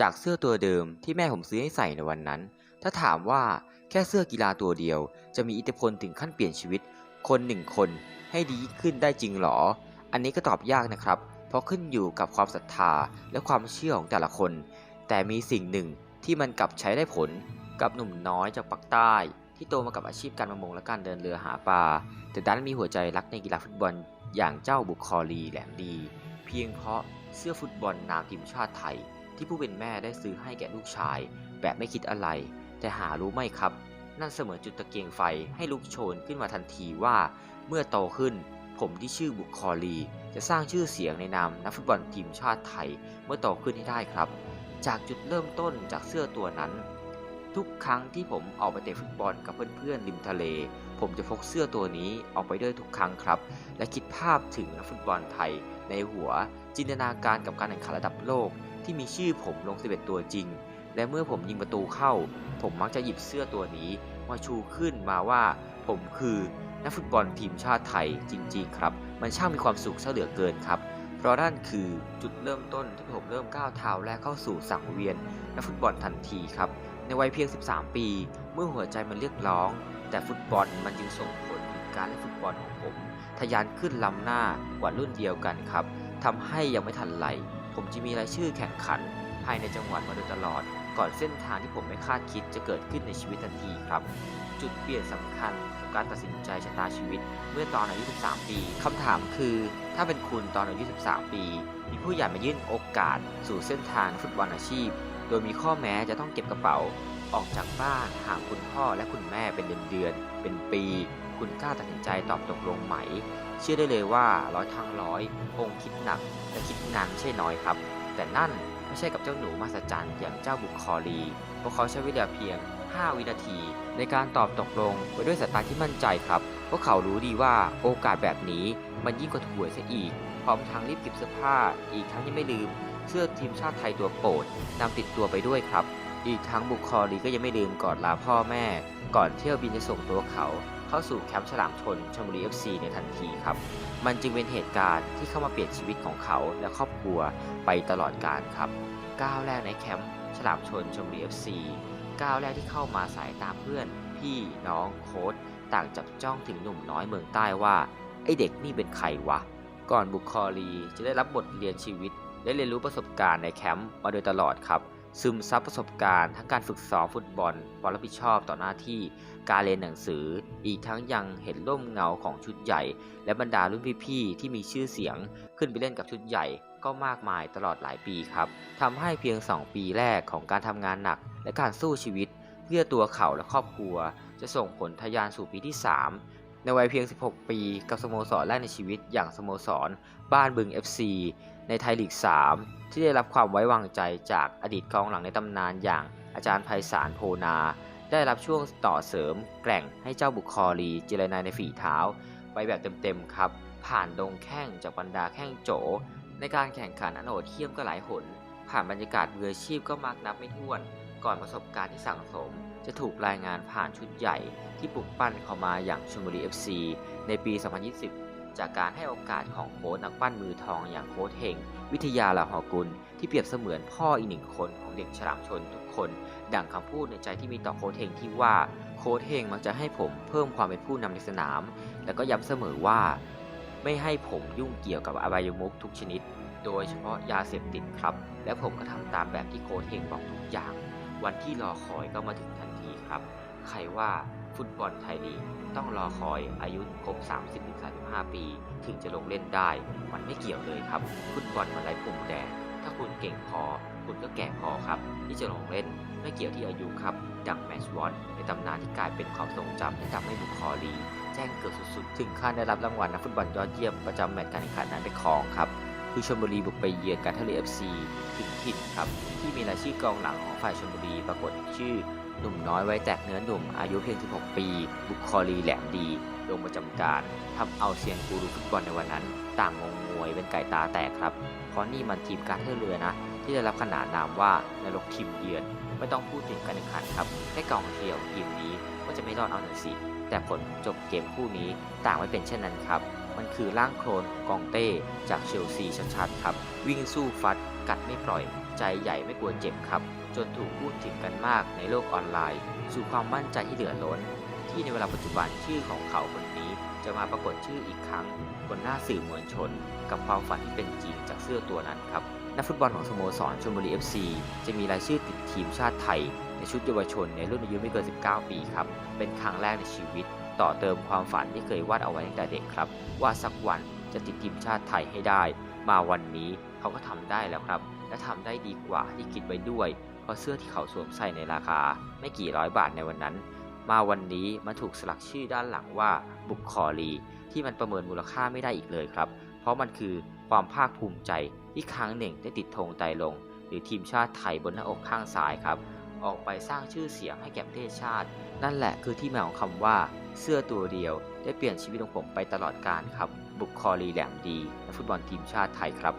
จากเสื้อตัวเดิมที่แม่ผมซื้อให้ใส่ในวันนั้น ถ้าถามว่าแค่เสื้อกีฬาตัวเดียว จะมีอิทธิพลถึงขั้นเปลี่ยนชีวิต คนหนึ่งคนให้ดีขึ้นได้จริงหรอ อันนี้ก็ตอบยากนะครับ เพราะขึ้นอยู่กับความศรัทธาและความเชื่อของแต่ละคน แต่มีสิ่งหนึ่งที่มันกลับใช้ได้ผล กับหนุ่มน้อยจากปากใต้ ที่โตมากับอาชีพการประมงและการเดินเรือหาปลา แต่ดันมีหัวใจรักในกีฬาฟุตบอลอย่างเจ้าบุคอลีแหลมดี เพียงเพราะเสื้อฟุตบอลนามทีมชาติไทย ที่ผู้เป็นแม่ได้ซื้อให้แก่ลูกชาย แบบไม่คิดอะไร แต่หารู้ไหมครับ นั่นเสมือนจุดตะเกียงไฟให้ลุกโชนขึ้นมาทันทีว่า เมื่อโตขึ้น ผมที่ชื่อบุคอลี จะสร้างชื่อเสียงในนามนักฟุตบอลทีมชาติไทยเมื่อโตขึ้นให้ได้ครับ จากจุดเริ่มต้นจากเสื้อตัวนั้น ทุกครั้งที่ผมออกไปเตะฟุตบอลกับเพื่อนๆริมทะเล ผมจะพกเสื้อตัวนี้ออกไปด้วยทุกครั้งครับ และคิดภาพถึงนักฟุตบอลไทยในหัวจินตนาการกับการแข่งขันระดับโลก ที่มีชื่อผมลง 11 ตัวจริง และเมื่อผมยิงประตูเข้า ผมมักจะหยิบเสื้อตัวนี้มาชูขึ้นมาว่า ผมคือนักฟุตบอลทีมชาติไทยจริง ๆ ครับ มันช่างมีความสุขเสเหลือเกินครับ เพราะนั่นคือจุดเริ่มต้นที่ผมเริ่มก้าวเท้าแรกเข้าสู่สังเวียนนักฟุตบอลทันทีครับ ในวัยเพียง 13 ปี เมื่อหัวใจมันเรียกร้อง แต่ฟุตบอลมันจึงส่งผลถึงการเล่นฟุตบอลของผม ทะยานขึ้นล้ำหน้ากว่ารุ่นเดียวกันครับทำให้ยังไม่ทันไหล ผมจะมีรายชื่อแข่งขัน ภายในจังหวัดมาโดยตลอด ก่อนเส้นทางที่ผมไม่คาดคิดจะเกิดขึ้นในชีวิตทันทีครับ จุดเปลี่ยนสำคัญของการตัดสินใจชะตาชีวิต เมื่อตอนอายุ 13 ปีคำถามคือ ถ้าเป็นคุณตอนอายุ 13 ปี มีผู้ใหญ่มายื่นโอกาส สู่เส้นทางฟุตบอลอาชีพ โดยมีข้อแม้จะต้องเก็บกระเป๋า ออกจากบ้านห่างคุณพ่อและคุณแม่เป็นเดือนเดือนๆเป็นปี คุณกล้าตัดสินใจตอบตกลงไหม เชื่อได้เลยว่าร้อยทางร้อยคงคิดหนักและคิดนานไม่ใช่น้อยครับ แต่นั่นไม่ใช่กับเจ้าหนูมาสจันอย่างเจ้าบุคคอลีเพราะเขาใช้เวลาเพียง 5 วินาที ในการตอบตกลงไปด้วยสายตาที่มั่นใจครับเพราะเขารู้ดีว่าโอกาสแบบนี้มันยิ่งกว่าถวยซะอีก พร้อมทั้งรีบเก็บเสื้อผ้า อีกทั้งยังไม่ลืมเสื้อทีมชาติไทยตัวโปรดนำติดตัวไปด้วยครับ อีกทั้งบุคคลีก็ยังไม่ลืมกอดลาพ่อแม่ ก่อนเที่ยวบินจะส่งตัวเขา เข้าสู่แคมป์ฉลามชนชลบุรี FC ในทันทีครับ มันจึงเป็นเหตุการณ์ที่เข้ามาเปลี่ยนชีวิตของเขาและครอบครัวไปตลอดกาลครับก้าวแรกในแคมป์ฉลามชนชลบุรี FC ก้าวแรกที่เข้ามาสายตามเพื่อน พี่น้องโค้ชต่างจับจ้องถึงหนุ่มน้อยเมืองใต้ว่าไอเด็กนี่เป็นใครวะ ก่อนบุคคลีจะได้รับบทเรียนชีวิต และเรียนรู้ประสบการณ์ในแคมป์มาโดยตลอดครับ ซึมซับประสบการณ์ทั้งการฝึกซ้อมฟุตบอลความรับผิดชอบต่อหน้าที่การเรียนหนังสือ อีกทั้งยังเห็นร่มเงาของชุดใหญ่ และบรรดารุ่นพี่ๆที่มีชื่อเสียง ขึ้นไปเล่นกับชุดใหญ่ก็มากมายตลอดหลายปีครับทำให้เพียง 2 ปีแรกของการทำงานหนัก และการสู้ชีวิต เพื่อตัวเขาและครอบครัว จะส่งผลทะยานสู่ปีที่ 3 ในวัยเพียง 16 ปี กับสโมสรแรกในชีวิตอย่างสโมสร บ้านบึง FC ในไทยลีก 3 ที่ได้รับความไว้วางใจจากอดีตกองหลังในตำนานอย่างอาจารย์ไพศาลโพนา ได้รับช่วงต่อเสริมแกร่งให้เจ้าบุคอลีเจรนายในฝีเท้า ไปแบบเต็มๆครับ ผ่านดงแข้งจากบรรดาแข้งโจ ในการแข่งขันอันโหดเยี่ยมก็หลายหน ผ่านบรรยากาศมืออาชีพก็มากนับไม่ถ้วน ก่อนประสบการณ์ที่สั่งสม จะถูกรายงานผ่านชุดใหญ่ที่ปลุกปั้นเขามาอย่างชลบุรี FC ในปี 2020 จากการให้โอกาสของโค้ชนักปั้นมือทองอย่างโค้ชเฮงวิทยาลาหอกุล ที่เปรียบเสมือนพ่ออีกหนึ่งคนของเด็กฉลามชนทุกคน ดังคำพูดในใจที่มีต่อโค้ชเฮงที่ว่าโค้ชเฮงมักจะให้ผมเพิ่มความเป็นผู้นำในสนาม แล้วก็ย้ำเสมอว่า ไม่ให้ผมยุ่งเกี่ยวกับอบายมุขทุกชนิดโดยเฉพาะยาเสพติดครับ และผมก็ทำตามแบบที่โค้ชเฮงบอกทุกอย่าง วันที่รอคอยก็มาถึงทันทีครับ ใครว่าฟุตบอลไทยลีกต้องรอคอยอายุครบ 30-35 ปี ถึงจะลงเล่นได้ มันไม่เกี่ยวเลยครับ ฟุตบอลมันไร้ปุ่มแดงถ้าคุณเก่งพอ คุณก็แก่พอครับ ที่จะลงเล่นไม่เกี่ยวที่อายุครับดังแมชวอนในตำนานที่กลายเป็นความทรงจำที่ทำให้บุคอลีแจ้งเกิดสุดๆ ถึงขั้นได้รับรางวัลนักฟุตบอลยอดเยี่ยมประจำแมตช์การแข่งขันนั้นไปครองครับ คือชลบุรีบุกไปเยือนการท่าเรือ FC ถึงถิ่นครับ ที่มีรายชื่อกองหลังของฝ่ายชลบุรีปรากฏชื่อหนุ่มน้อยไว้แตกเนื้อหนุ่มอายุเพียง 16 ปี บุคอลีแหลมดี ลงประจำการทำเอาเซียนกูรูฟุตบอลในวันนั้น ต่างงงงวยเป็นไก่ตาแตกครับ เพราะนี่มันทีมการท่าเรือนะ ที่ได้รับขนานนามว่านรกทีมเยือน ไม่ต้องพูดถึงการแข่งขันครับแค่กองเชียร์ทีมนี้ก็จะไม่รอดเอาหนึ่งสิแต่ผลจบเกมคู่นี้ต่างไม่เป็นเช่นนั้นครับ มันคือร่างโคลนกองเต้จากเชลซีชัดๆครับ วิ่งสู้ฟัด กัดไม่ปล่อย ใจใหญ่ไม่กลัวเจ็บครับ จนถูกพูดถึงกันมากในโลกออนไลน์ สู่ความมั่นใจที่เหลือล้น ที่ในเวลาปัจจุบันชื่อของเขาคนนี้ จะมาปรากฏชื่ออีกครั้ง บนหน้าสื่อมวลชน กับความฝันที่เป็นจริงจากเสื้อตัวนั้นครับนักฟุตบอลของสโมสรชลบุรี FC จะมีรายชื่อติดทีมชาติไทย ในชุดเยาวชนในรุ่นอายุไม่เกิน 19 ปีครับ เป็นครั้งแรกในชีวิต ต่อเติมความฝันที่เคยวาดเอาไว้ตั้งแต่เด็กครับ ว่าสักวันจะติดทีมชาติไทยให้ได้ มาวันนี้เขาก็ทำได้แล้วครับ และทำได้ดีกว่าที่คิดไว้ด้วย เพราะเสื้อที่เขาสวมใส่ในราคา ไม่กี่ร้อยบาทในวันนั้น มาวันนี้มันถูกสลักชื่อด้านหลังว่าบุกคอรี ที่มันประเมินมูลค่าไม่ได้อีกเลยครับ เพราะมันคือความภาคภูมิใจที่ครั้งหนึ่งได้ติดธงไตลง หรือทีมชาติไทยบนหน้าอกข้างซ้ายครับ ออกไปสร้างชื่อเสียงให้แก่ประเทศชาติ นั่นแหละคือที่มาของคำว่า เสื้อตัวเดียว ได้เปลี่ยนชีวิตของผมไปตลอดกาลครับ บุคคอรีแหลมดีนักฟุตบอลทีมชาติไทยครับ